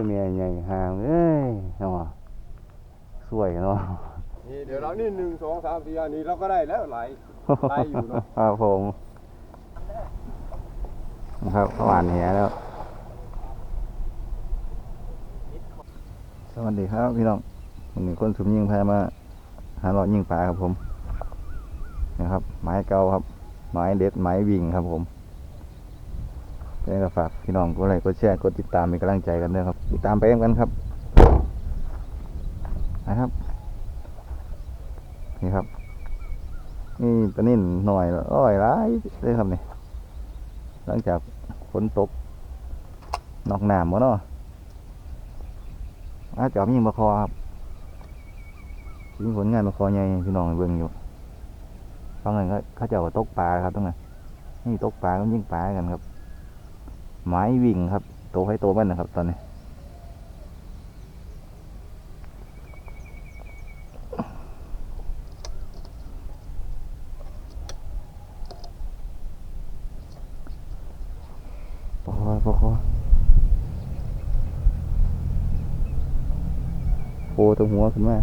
จะมีใหญ่ห่างเอ้ยเนาะสวยเนาะนี่เดี๋ยวเรานี่หนึ่งสองสามสี่อันนี้เราก็ได้แล้วหลายไล่อยู่เนอะครับผมนะครับหวานแหแล้ว สวัสดีครับพี่น้องวันนี้คนสุมยิงพามาหาหลอดยิงปลาครับผมนะครับไม้เก่าครับ ไม้เด็ดไม้วิ่งครับผมยังไงก็ฝากพี่น้องกดไลค์กดแชร์กดติดตามเป็นกำลังใจกันด้วยครับ ติดตามไปกันครับนะครับ นี่ครับ นี่ปลานิ่นหน่อยอ้อยร้ายเลยครับนี่หลังจากฝนตกนอกน้ำวะเนาะอาจอบยิงบะคอครับยิงผลงานบะคอใหญ่พี่น้องเบิ่งอยู่ตรงนั้นก็เขาเจ้าก็ตกปลาครับตรงนั้นนี่ตกปลาก็ยิงปลากันครับ ไม้วิ่งครับโตให้โตมันนะครับ ตอนนี้ ปอปอโผ ล่ตัวหัวขึ้นมา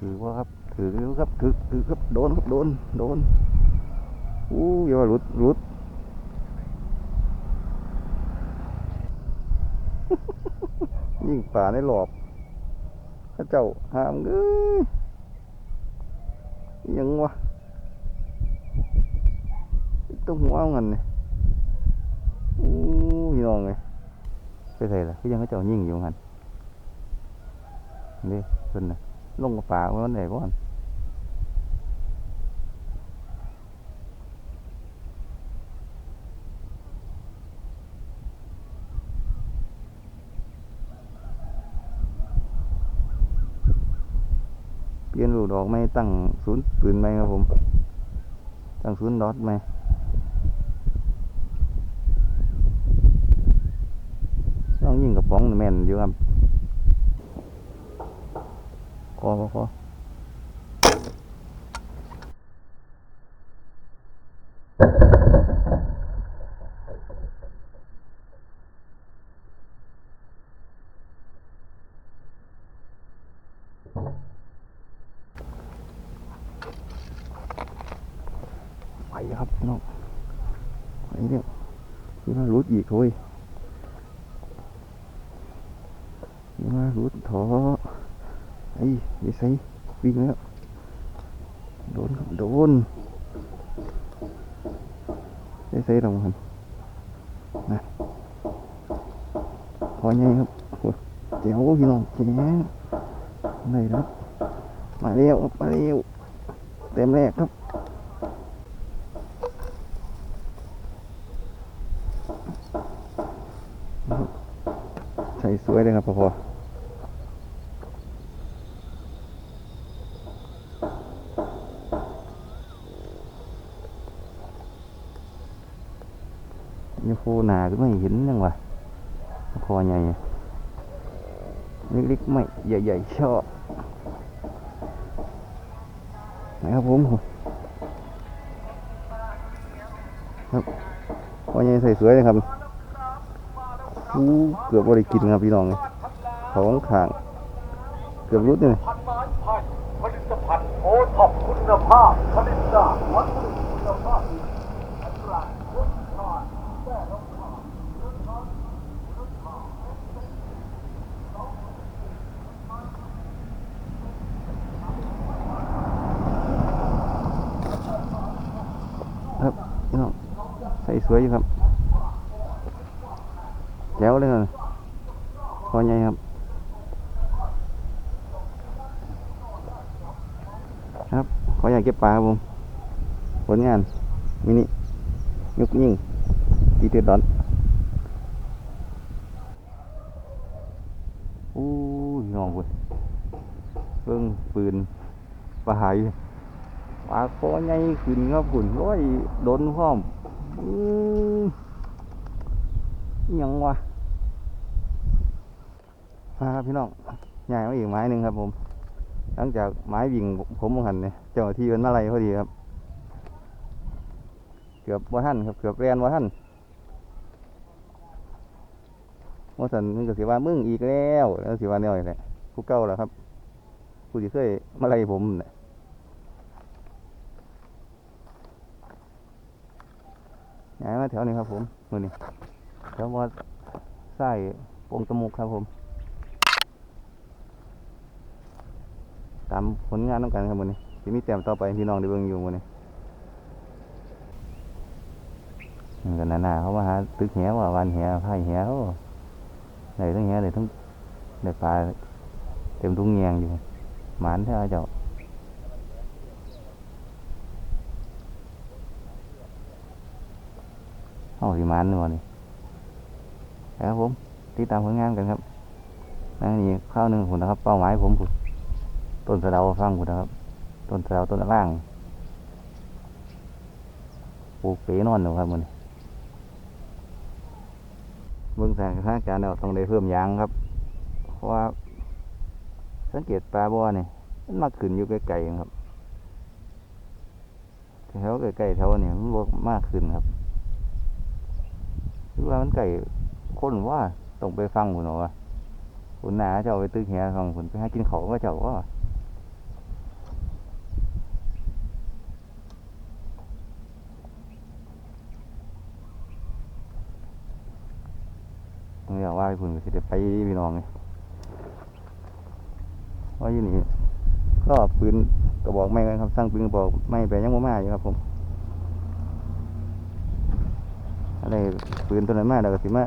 ถือว่าครับ ถือครับถือถือครับ โดนครับ โดน โดน อู้ยว่าหลุดหลุดยิ่งป่าในหลอบข้าเจ้าหามเอ้ยยังวะต้องหัวเอาเงินเนี่ยอู้พี่น้องไงไปใส่ละพี่ยังข้าเจ้ายิ่งอยู่หันนี่เพิ่ะลงกับป่ามันไหนก่อน เปลี่ยนลูกดอกไม่ตั้งศูนย์ปืนไหมครับผม ตั้งศูนย์ดอทไหมต้องยิงกระป๋องแม่นอยู่ครับ คอคอ คอไปครับน้องไปเนี่ยที่ว่ารุดอีกโว้ยที่ว่ารุดถอไอ้ไม่ใส่วิ่งแล้วโดนครับโดนใส่ใส่ลงครับนะพอไงครับโอ้ยเจ๋วพี่น้องแจ๋งอะไรครับมาเร็วมาเร็วเต็มแรกครับ ส่สวยเลยครับพอพอนี่โคหนาก็ไม่เห็นยังวะคอใหญ่เล็กๆไม่ใหญ่ๆชอบนะครับผมครับคอใหญ่ใส่สวยเลยครับ อู้เกือบบ่ได้กินครับพี่น้องเลยเขาข้าง เกือบรุดเลยผลิตภัณฑ์โอท็อปคุณภาพผลิตจากวัตถุคุณภาพอัตรารสชาติแก้รสชาติรสชาติรสชาติครับพี่น้องใส่สวยอยู่ครับ แจ๋วเลยครับพอใหญ่ครับ ครับขออยากเก็บปลาครับผมผลงานมินิยุกยิ่งตีเตือดอนอู้ยน้องเว้ยเบิ่งปืนปลาหายปลาคอใหญ่ขึ้นครับคุณร้อยโดนพร้อมอือ ยังวะมาครับพี่น้องใหญ่มาอีกไม้หนึ่งครับผม หลังจากไม้วิ่งผมมองหันเนี่ยเจ้าหน้าที่เป็นอะไรพอดีครับ เกือบว่าท่านครับเกือบแรนว่าท่านว่าสันมึงก็สิว่ามึงอีกแล้วแล้วสิว่าแนวนี่แหละผู้เก่าแล้วครับผู้ที่เคยมาไล่ผมน่ะย้ายมาแถวนี้ครับผมมือนี้ แถววัดไส้ปงตมุกครับผม ตามผลงานต้องกันครับมือนี้ที่มีแต้มต่อไปพี่น้องได้เบิ่งอยู่มือนี้มันกันหนาๆเขามาหาตึกแหว่าวันแหพายแหวได้ทั้งแหได้ทั้งได้ปลาเต็มทุ่งแยงอยู่หมานแท้เจ้าเอาสิมานนี่วะนี่ ครับผมติดตามผลงานกันครับนั่นนี่ข้าวหนึ่งผมนะครับ เป้าหมายผมผมต้นสะเดาฟังคุณนะครับ ต้นสะเดาต้นล่างปลูกเป๋นอนอยู่ครับมันเบื้องสถานการณ์เราต้องได้เพิ่มยางครับ เพราะว่า สังเกตปลาบ่อนี่มันมาขึ้นอยู่ไกลๆครับแถวไกลๆแถวนี่มันบ่มากขึ้นครับคือว่ามันไก่ คนว่าต้องไปฟังคุณหรอวะคุณนาเจ้าไปตึกแหฟังคุณไปใหากินเขาวก็เจ้าว่าผมอยากว่าคุณก็สิได้ไปพี่น้องไงว่าอยู่นี่ก็ปืนกระบอกไม่กันครับสร้างปืนกระบอกไม่ไปยังบ่มาอยู่ครับผมอะไรปืนตัวนั้นมาแล้วก็สิมา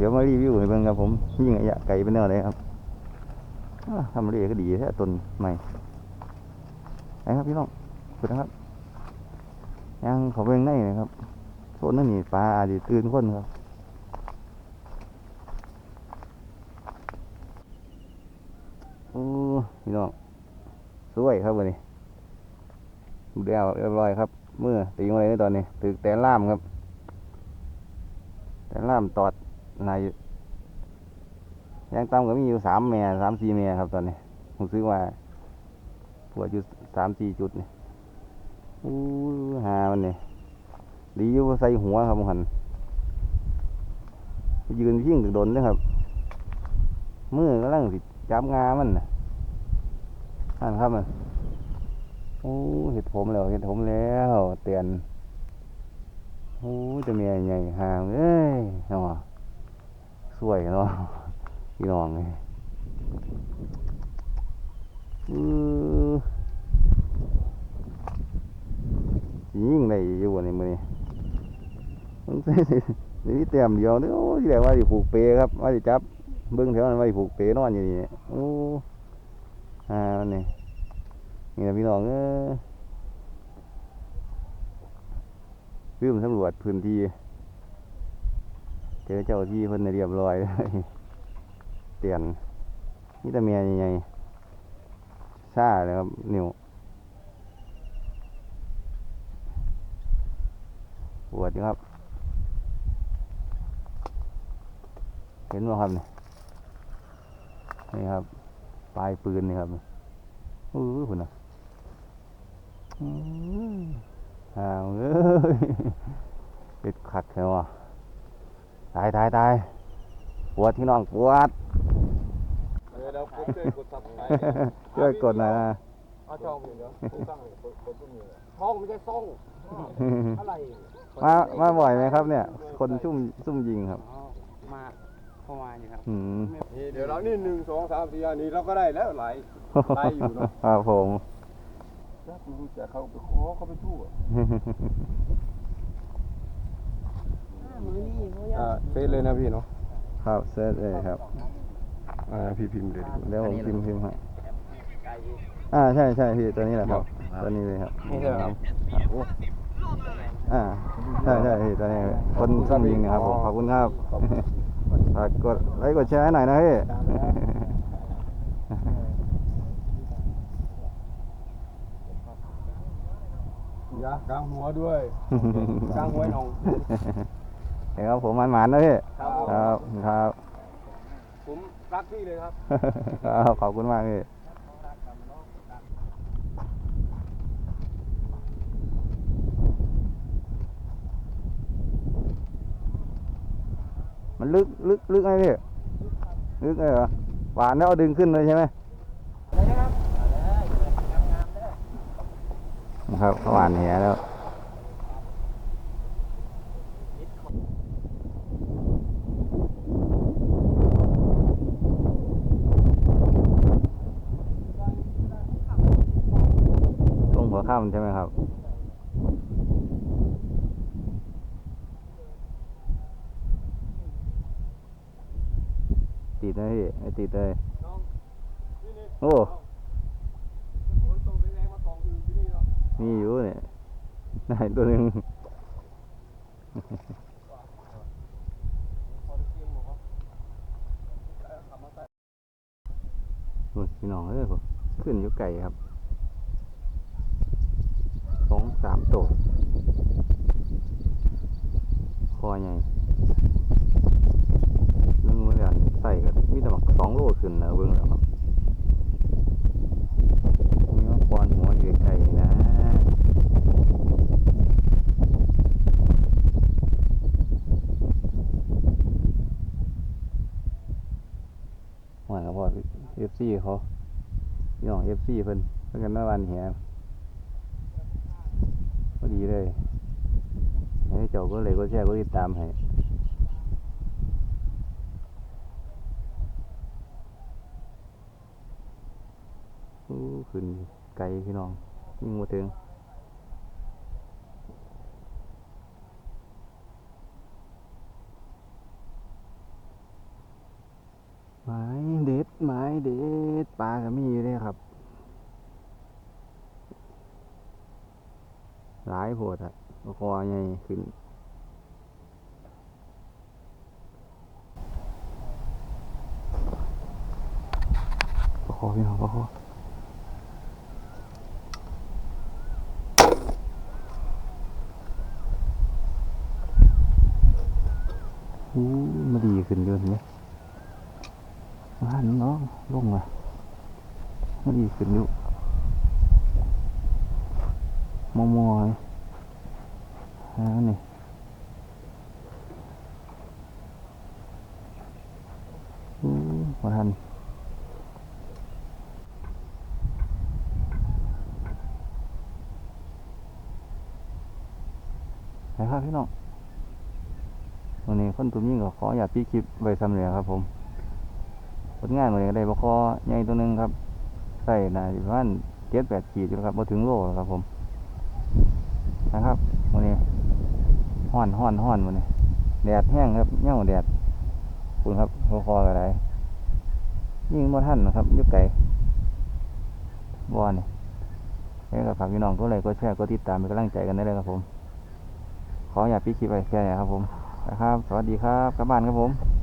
เดี๋ยวมารีวิวให้เบิ่งครับผมยิงระยะไกลเป็นแนวไหนครับทำเรียก็ดีแท้ต้นใหม่ไหนครับพี่น้องสุดนะครับยังเขาเบิ่งในนะครับโซนนั่นนี่ปลาอาจจะตื่นคนครับโอ้พี่น้องสวยครับวันนี้ดูแล้วเรียบร้อยครับเมื่อตีอะไรในตอนนี้ตึกแต่ล่ามครับ แต่ล่ามตอด นายยางตามก็มีอยู่สามแม่สามสี่แม่ครับตอนนี้ ผมซื้อว่าปวดอยู่สามสี่จุดนี่อู้หามันนี่ดีอยู่ใส่หัวครับผมหันยืนยิ่งถึงโดนเลยครับมือกำลังสิจับงามันนะนั่นครับมันโอ้เห็ดผมแล้วเห็ดผมแล้วเตียนโอ้จะมีใหญ่ห่างเอ้ยเนาะ สวยเนาะพี่น้องเลยยิ่งได้อยู่วันมือนี้มันใส่นี่เตรียมเดียวเด้อโอ้ที่แรกว่าสิผูกเปครับว่าสิจับเบิ้งแถวนั้นไว้ผูกเปนอนอยู่นี่โอ้อ่ามันนี่นี่นะพี่น้องเออลืมสำรวจพื้นที่ จอเจ้าที่เพิ่นเรียบร้อยเลยเตียนนี่ต่เมียใหญ่ๆซ่าเลยครับนิวปวดครับ เห็นไหมครับนี่นี่ครับ ปลายปืนนี่ครับอู้หูคุณนะอื้อห่าวเอ้ยปิดขัดเลยวะ ตายตายตายปวดที่น้องปวดเออแล้วกดช่วยกดทับไปช่วยกดหน่อยนะเอาช่องอยู่เดี๋ยวตั้งเลยกดกดตรงนี้ช่องไม่ใช่ซ่องอะไรมามาบ่อยไหมครับเนี่ย คนซุ่มซุ่มยิงครับมาเข้ามาอยู่ครับอืมนี่เดี๋ยวเรานี่หนึ่งสองสามสี่อันนี้เราก็ได้แล้วหลายไล่อยู่เนอะครับผมถ้าคุณรู้จักเขาไปขอเขาไปทั่ว มือนี่เขาอ่าเฟซเลยนะพี่เนาะครับเซตเลยครับ อ่าพี่พิมพ์เลยดีกว่า เดี๋ยวผมพิมพ์พิมพ์ให้อ่าใช่ใช่พี่ตัวนี้แหละครับตัวนี้เลยครับ นี่ใช่ไหมครับอ่าใช่ใช่พี่ตัวนี้คนซุ่มยิงนะครับผมขอบคุณครับฝากกดไลค์กดแชร์ให้หน่อยนะพี่ ยากลางหัวด้วยกลางหัวหนอง เดี๋ยวครับผมมันหมานๆนะพี่ ครับผมครับ ครับ ผมรักพี่เลยครับ ครับขอบคุณมากพี่มันลึกลึกลึกไหมพี่ ลึกเลยเหรอ หวานแล้วเอาดึงขึ้นเลยใช่ไหมนะครับ หวานแหแล้ว ช่วงหัวค่ำใช่ไหมครับ ติดนะพี่ไม่ติดเลยน้องนี่นี่โอ้ฝนตกแรงๆมาตองอยู่ที่นี่เนาะมีอยู่เนี่ยนายตัวหนึ่งพอได้กินหมดครับขับมาใส่โอ้ยพี่น้องเอ้ยผมขึ้นอยู่ไก่ครับส องสามตัวคอใหญ่เรื่องเรื่องใส่กันมีแต่บักสองโลขึ้นนะเบิ่งแล้วครับมีว่าปอนหัวอยู่ไก่นะหวานกับพ่อเอฟซีเขาพี่น้องเอฟซีเพิ่นเพิ่นกันเมื่อวันเหีย พอดีเลยให้เจ้าก็เลยก็แช่ก็ติดตามให้ขึ้นไกลพี่น้องยิ่งมาถึงไม้เด็ดไม้เด็ดปลาก็มีอยู่เลยครับ หลาย โพดอะคอใหญ่ขึ้นปลาคอพี่น้องปลาคออู้มาดีขึ้นเยอะเห็นไหมมาน้องลงมามาดีขึ้นอยู่มอมอย ฮะนี่อู้มาทันไปครับพี่น้องวันนี้คนตุ้มยิ่งก็ขออยากพี่คลิปไว้ซ้ำเลยครับผมผลงานวันนี้ก็ได้บคอใหญ่ตัวหนึ่งครับใส่นาอยู่ประมาณเจ็ดแปดขีดอยู่ครับมาถึงโลแล้วครับผมนะครับวันนี้ ห้อนห้อนห้อนมันนี้แดดแห้งครับเง่าแดดคุณครับหัวคออะไรยิ่งบ่ท่านนะครับยุกไก่บอนี่แล้ก็ฝากพี่น้องก็เลยก็แชร์ก็ติดตามเป็นกำลังใจกันได้เลยครับผม ขออย่าปิดคลิปไปแค่นี้ครับผมนะครับ สวัสดีครับกลับบ้านครับผม